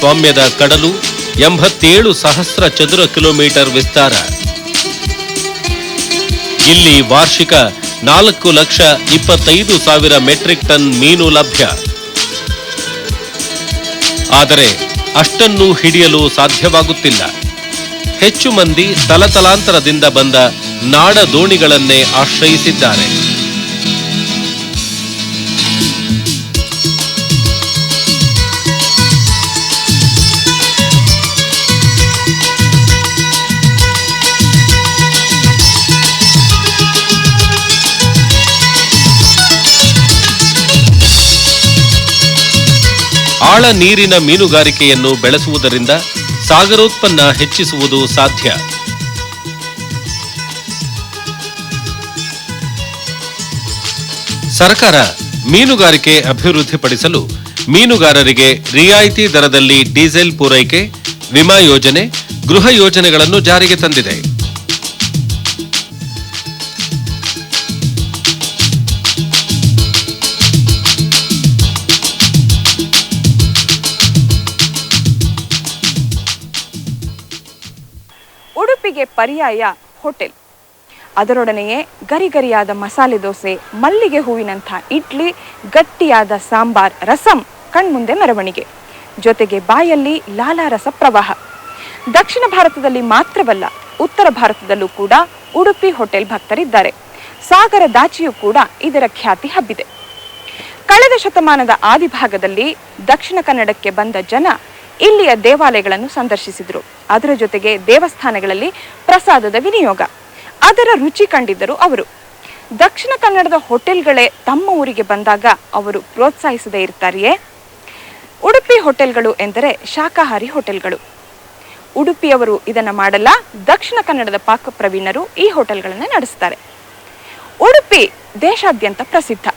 ಸ್ವಾಮ್ಯದ ಕಡಲು ಎಂಬತ್ತೇಳು ಸಹಸ್ರ ಚದುರ ಕಿಲೋಮೀಟರ್ ವಿಸ್ತಾರ. ಇಲ್ಲಿ ವಾರ್ಷಿಕ ನಾಲ್ಕು ಲಕ್ಷ ಇಪ್ಪತ್ತೈದು ಸಾವಿರ ಮೆಟ್ರಿಕ್ ಟನ್ ಮೀನು ಲಭ್ಯ. ಆದರೆ ಅಷ್ಟನ್ನು ಹಿಡಿಯಲು ಸಾಧ್ಯವಾಗುತ್ತಿಲ್ಲ. ಹೆಚ್ಚು ಮಂದಿ ತಲತಲಾಂತರದಿಂದ ಬಂದ ನಾಡ ದೋಣಿಗಳನ್ನೇ ಆಶ್ರಯಿಸಿದ್ದಾರೆ. ಆಳ ನೀರಿನ ಮೀನುಗಾರಿಕೆಯನ್ನು ಬೆಳೆಸುವುದರಿಂದ ಸಾಗರೋತ್ಪನ್ನ ಹೆಚ್ಚಿಸುವುದು ಸಾಧ್ಯ. ಸರ್ಕಾರ ಮೀನುಗಾರಿಕೆ ಅಭಿವೃದ್ಧಿಪಡಿಸಲು ಮೀನುಗಾರರಿಗೆ ರಿಯಾಯಿತಿ ದರದಲ್ಲಿ ಡೀಸೆಲ್ ಪೂರೈಕೆ, ವಿಮಾ ಯೋಜನೆ, ಗೃಹ ಯೋಜನೆಗಳನ್ನು ಜಾರಿಗೆ ತಂದಿದೆ. ಉಡುಪಿಗೆ ಪರ್ಯಾಯ ಹೋಟೆಲ್. ಅದರೊಡನೆಯೇ ಗರಿಗರಿಯಾದ ಮಸಾಲೆ ದೋಸೆ, ಮಲ್ಲಿಗೆ ಹೂವಿನಂಥ ಇಡ್ಲಿ, ಗಟ್ಟಿಯಾದ ಸಾಂಬಾರ್, ರಸಂ ಕಣ್ಮುಂದೆ ಮೆರವಣಿಗೆ. ಜೊತೆಗೆ ಬಾಯಲ್ಲಿ ಲಾಲಾರಸ ಪ್ರವಾಹ. ದಕ್ಷಿಣ ಭಾರತದಲ್ಲಿ ಮಾತ್ರವಲ್ಲ, ಉತ್ತರ ಭಾರತದಲ್ಲೂ ಕೂಡ ಉಡುಪಿ ಹೋಟೆಲ್ ಭಕ್ತರಿದ್ದಾರೆ. ಸಾಗರ ದಾಚಿಯೂ ಕೂಡ ಇದರ ಖ್ಯಾತಿ ಹಬ್ಬಿದೆ. ಕಳೆದ ಶತಮಾನದ ಆದಿಭಾಗದಲ್ಲಿ ದಕ್ಷಿಣ ಕನ್ನಡಕ್ಕೆ ಬಂದ ಜನ ಇಲ್ಲಿಯ ದೇವಾಲಯಗಳನ್ನು ಸಂದರ್ಶಿಸಿದರು. ಅದರ ಜೊತೆಗೆ ದೇವಸ್ಥಾನಗಳಲ್ಲಿ ಪ್ರಸಾದದ ವಿನಿಯೋಗ. ಅದರ ರುಚಿ ಕಂಡಿದ್ದರು ಅವರು. ದಕ್ಷಿಣ ಕನ್ನಡದ ಹೋಟೆಲ್ಗಳೇ ತಮ್ಮ ಊರಿಗೆ ಬಂದಾಗ ಅವರು ಪ್ರೋತ್ಸಾಹಿಸದೇ ಇರ್ತಾರೆಯೇ? ಉಡುಪಿ ಹೋಟೆಲ್ಗಳು ಎಂದರೆ ಶಾಕಾಹಾರಿ ಹೋಟೆಲ್ಗಳು. ಉಡುಪಿಯವರು ಇದನ್ನು ಮಾಡಲ್ಲ, ದಕ್ಷಿಣ ಕನ್ನಡದ ಪಾಕ ಪ್ರವೀಣರು ಈ ಹೋಟೆಲ್ಗಳನ್ನು ನಡೆಸ್ತಾರೆ. ಉಡುಪಿ ದೇಶಾದ್ಯಂತ ಪ್ರಸಿದ್ಧ.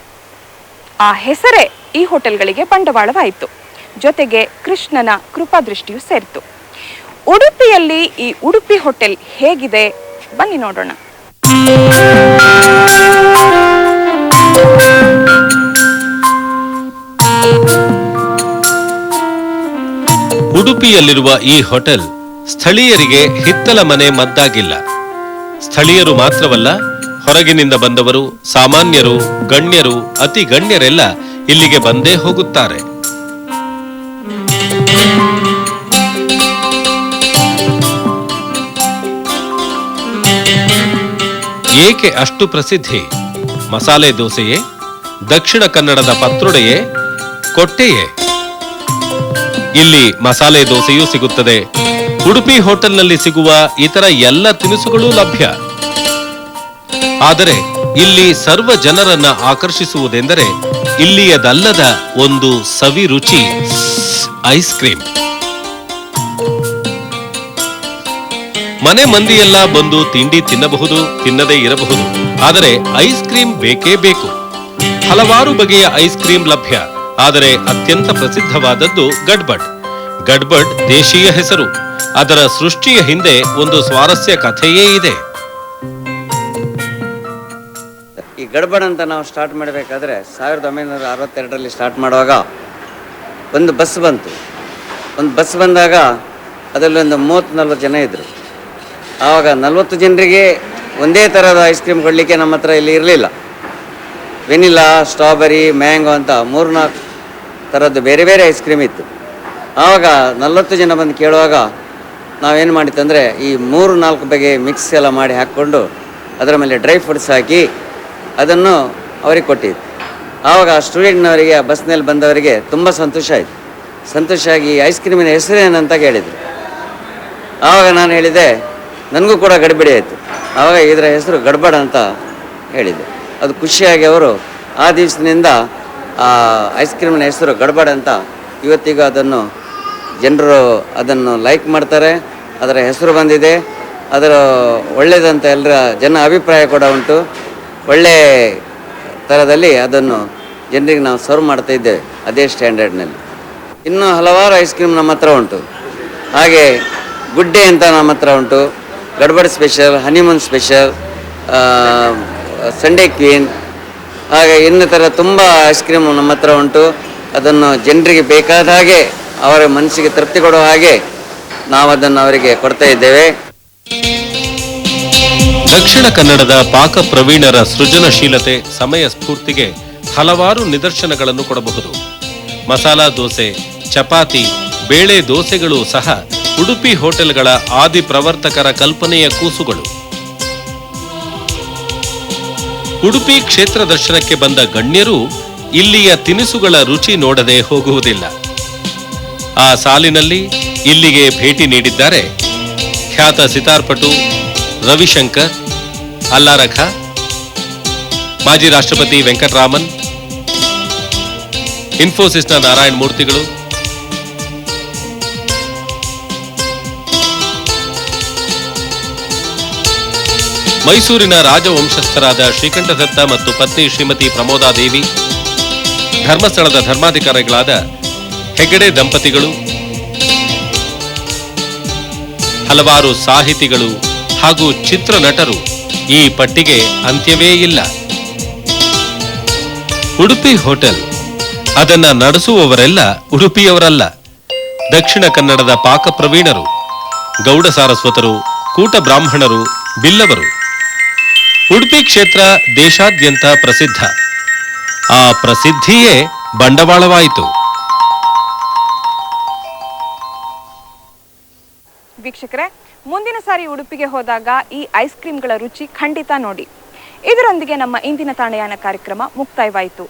ಆ ಹೆಸರೇ ಈ ಹೋಟೆಲ್ಗಳಿಗೆ ಬಂಡವಾಳವಾಯಿತು. ಜೊತೆಗೆ ಕೃಷ್ಣನ ಕೃಪಾದೃಷ್ಟಿಯು ಸೇರಿತು. ಉಡುಪಿಯಲ್ಲಿ ಈ ಉಡುಪಿ ಹೋಟೆಲ್ ಹೇಗಿದೆ? ಬನ್ನಿ ನೋಡೋಣ. ಉಡುಪಿಯಲ್ಲಿರುವ ಈ ಹೋಟೆಲ್ ಸ್ಥಳೀಯರಿಗೆ ಹಿತ್ತಲ ಮನೆ ಮದ್ದಾಗಿಲ್ಲ. ಸ್ಥಳೀಯರು ಮಾತ್ರವಲ್ಲ, ಹೊರಗಿನಿಂದ ಬಂದವರು, ಸಾಮಾನ್ಯರು, ಗಣ್ಯರು, ಅತಿ ಗಣ್ಯರೆಲ್ಲ ಇಲ್ಲಿಗೆ ಬಂದೇ ಹೋಗುತ್ತಾರೆ. ಏಕೆ ಅಷ್ಟು ಪ್ರಸಿದ್ಧಿ? ಮಸಾಲೆ ದೋಸೆಯೇ? ದಕ್ಷಿಣ ಕನ್ನಡದ ಪತ್ರೊಡೆಯೇ? ಕೊಟ್ಟೆಯೇ? ಇಲ್ಲಿ ಮಸಾಲೆ ದೋಸೆಯೂ ಸಿಗುತ್ತದೆ. ಉಡುಪಿ ಹೋಟೆಲ್ನಲ್ಲಿ ಸಿಗುವ ಇತರ ಎಲ್ಲ ತಿನಿಸುಗಳು ಲಭ್ಯ. ಆದರೆ ಇಲ್ಲಿ ಸರ್ವ ಜನರನ್ನ ಆಕರ್ಷಿಸುವುದೆಂದರೆ ಇಲ್ಲಿಯದಲ್ಲದ ಒಂದು ಸವಿ ರುಚಿ ಐಸ್ ಕ್ರೀಮ್. ಮನೆ ಮಂದಿಯೆಲ್ಲ ಬಂದು ತಿಂಡಿ ತಿನ್ನಬಹುದು, ತಿನ್ನದೇ ಇರಬಹುದು. ಆದರೆ ಐಸ್ ಕ್ರೀಮ್ ಬೇಕೇ ಬೇಕು. ಹಲವಾರು ಬಗೆಯ ಐಸ್ ಕ್ರೀಮ್ ಲಭ್ಯ. ಆದರೆ ಅತ್ಯಂತ ಪ್ರಸಿದ್ಧವಾದದ್ದು ಗಡ್ಬಡ್. ಗಡ್ಬಡ್ ದೇಶೀಯ ಹೆಸರು. ಅದರ ಸೃಷ್ಟಿಯ ಹಿಂದೆ ಒಂದು ಸ್ವಾರಸ್ಯ ಕಥೆಯೇ ಇದೆ. ಈ ಗಡ್ಬಡ್ ಅಂತ ನಾವು ಸ್ಟಾರ್ಟ್ ಮಾಡಬೇಕಾದ್ರೆ ಸಾವಿರದ ಒಂಬೈನೂರ ಅರವತ್ತೆರಡರಲ್ಲಿ ಸ್ಟಾರ್ಟ್ ಮಾಡುವಾಗ ಒಂದು ಬಸ್ ಬಂತು. ಒಂದು ಬಸ್ ಬಂದಾಗ ಅದರಲ್ಲಿ ಒಂದು ಮೂವತ್ತು ನಲ್ವತ್ತು ಜನ ಇದ್ದರು ಆವಾಗ ನಲ್ವತ್ತು ಜನರಿಗೆ ಒಂದೇ ಥರದ ಐಸ್ ಕ್ರೀಮ್ ಕೊಡಲಿಕ್ಕೆ ನಮ್ಮ ಹತ್ರ ಇಲ್ಲಿ ಇರಲಿಲ್ಲ. ವೆನಿಲಾ ಸ್ಟ್ರಾಬೆರಿ, ಮ್ಯಾಂಗೋ ಅಂತ ಮೂರು ನಾಲ್ಕು ಥರದ್ದು ಬೇರೆ ಬೇರೆ ಐಸ್ ಕ್ರೀಮ್ ಇತ್ತು. ಆವಾಗ ನಲ್ವತ್ತು ಜನ ಬಂದು ಕೇಳುವಾಗ ನಾವೇನು ಮಾಡಿತ್ತಂದರೆ ಈ ಮೂರು ನಾಲ್ಕು ಬಗೆ ಮಿಕ್ಸ್ ಎಲ್ಲ ಮಾಡಿ ಹಾಕ್ಕೊಂಡು ಅದರ ಮೇಲೆ ಡ್ರೈ ಫ್ರೂಟ್ಸ್ ಹಾಕಿ ಅದನ್ನು ಅವರಿಗೆ ಕೊಟ್ಟಿದ್ದು. ಆವಾಗ ಆ ಸ್ಟೂಡೆಂಟ್ನವರಿಗೆ, ಆ ಬಸ್ನಲ್ಲಿ ಬಂದವರಿಗೆ ತುಂಬ ಸಂತೋಷ ಆಯಿತು. ಸಂತೋಷ ಆಗಿ ಐಸ್ ಕ್ರೀಮಿನ ಹೆಸರೇನಂತ ಕೇಳಿದರು. ಆವಾಗ ನಾನು ಹೇಳಿದೆ, ನನಗೂ ಕೂಡ ಗಡಿಬಿಡಿ ಆಯಿತು. ಆವಾಗ ಇದರ ಹೆಸರು ಗಡ್ಬಡ ಅಂತ ಹೇಳಿದೆ. ಅದು ಖುಷಿಯಾಗಿ ಅವರು, ಆ ದಿವಸದಿಂದ ಆ ಐಸ್ ಕ್ರೀಮಿನ ಹೆಸರು ಗಡ್ಬಡ ಅಂತ ಇವತ್ತಿಗೂ ಅದನ್ನು ಜನರು ಅದನ್ನು ಲೈಕ್ ಮಾಡ್ತಾರೆ. ಅದರ ಹೆಸರು ಬಂದಿದೆ. ಅದರ ಒಳ್ಳೆಯದಂತ ಎಲ್ಲರ ಜನ ಅಭಿಪ್ರಾಯ ಕೂಡ ಉಂಟು. ಒಳ್ಳೆ ಥರದಲ್ಲಿ ಅದನ್ನು ಜನರಿಗೆ ನಾವು ಸರ್ವ್ ಮಾಡ್ತಾ ಇದ್ದೇವೆ, ಅದೇ ಸ್ಟ್ಯಾಂಡರ್ಡ್ನಲ್ಲಿ ಇನ್ನೂ ಹಲವಾರು ಐಸ್ ಕ್ರೀಮ್ ನಮ್ಮ ಹತ್ರ ಉಂಟು. ಹಾಗೆ ಗುಡ್ಡೆ ಅಂತ ನಮ್ಮ ಹತ್ರ ಉಂಟು. ಗಡ್ಬಡ್ special honeymoon special Sunday queen ಹಾಗೆ ಇನ್ನಿತರ ತುಂಬ ಐಸ್ ಕ್ರೀಮ್ ನಮ್ಮ ಹತ್ರ ಉಂಟು. ಅದನ್ನು ಜನರಿಗೆ ಬೇಕಾದ ಹಾಗೆ ಅವರ ಮನಸ್ಸಿಗೆ ತೃಪ್ತಿ ಕೊಡುವ ಹಾಗೆ ನಾವು ಅದನ್ನು ಅವರಿಗೆ ಕೊಡ್ತಾ ಇದ್ದೇವೆ. ದಕ್ಷಿಣ ಕನ್ನಡದ ಪಾಕ ಪ್ರವೀಣರ ಸೃಜನಶೀಲತೆ, ಸಮಯ ಸ್ಫೂರ್ತಿಗೆ ಹಲವಾರು ನಿದರ್ಶನಗಳನ್ನು ಕೊಡಬಹುದು. ಮಸಾಲಾ ದೋಸೆ, ಚಪಾತಿ, ಬೇಳೆ ದೋಸೆಗಳು ಸಹ ಉಡುಪಿ ಹೋಟೆಲ್ಗಳ ಆದಿ ಪ್ರವರ್ತಕರ ಕಲ್ಪನೆಯ ಕೂಸುಗಳು. ಉಡುಪಿ ಕ್ಷೇತ್ರ ದರ್ಶನಕ್ಕೆ ಬಂದ ಗಣ್ಯರು ಇಲ್ಲಿಯ ತಿನಿಸುಗಳ ರುಚಿ ನೋಡದೆ ಹೋಗುವುದಿಲ್ಲ. ಆ ಸಾಲಿನಲ್ಲಿ ಇಲ್ಲಿಗೆ ಭೇಟಿ ನೀಡಿದ್ದಾರೆ ಖ್ಯಾತ ಸಿತಾರ್ಪಟು, ರವಿಶಂಕರ್ ಅಲ್ಲಾರಖ, ಮಾಜಿ ರಾಷ್ಟ್ರಪತಿ ವೆಂಕಟರಾಮನ್, ಇನ್ಫೋಸಿಸ್ನ ನಾರಾಯಣ ಮೂರ್ತಿಗಳು, ಮೈಸೂರಿನ ರಾಜವಂಶಸ್ಥರಾದ ಶ್ರೀಕಂಠದತ್ತ ಮತ್ತು ಪತ್ನಿ ಶ್ರೀಮತಿ ಪ್ರಮೋದಾದೇವಿ ಧರ್ಮಸ್ಥಳದ ಧರ್ಮಾಧಿಕಾರಿಗಳಾದ ಹೆಗಡೆ ದಂಪತಿಗಳು, ಹಲವಾರು ಸಾಹಿತಿಗಳು ಹಾಗೂ ಚಿತ್ರನಟರು ಈ ಪಟ್ಟಿಗೆ ಅಂತ್ಯವೇ ಇಲ್ಲ. ಉಡುಪಿ ಹೋಟೆಲ್, ಅದನ್ನ ನಡೆಸುವವರೆಲ್ಲ ಉಡುಪಿಯವರಲ್ಲ. ದಕ್ಷಿಣ ಕನ್ನಡದ ಪಾಕ ಪ್ರವೀಣರು, ಗೌಡ ಸಾರಸ್ವತರು, ಕೂಟ ಬ್ರಾಹ್ಮಣರು, ಬಿಲ್ಲವರು. ಉಡುಪಿ ಕ್ಷೇತ್ರ ದೇಶಾದ್ಯಂತ ಪ್ರಸಿದ್ಧ. ಆ ಪ್ರಸಿದ್ಧಿಯೇ ಬಂಡವಾಳವಾಯಿತು. ವೀಕ್ಷಕರೇ ಮುಂದಿನ ಸಾರಿ ಉಡುಪಿಗೆ ಹೋದಾಗ ಈ ಐಸ್ ಕ್ರೀಮ್ಗಳ ರುಚಿ ಖಂಡಿತ ನೋಡಿ. ಇದರೊಂದಿಗೆ ನಮ್ಮ ಇಂದಿನ ತಾಣಯಾನ ಕಾರ್ಯಕ್ರಮ ಮುಕ್ತಾಯವಾಯಿತು.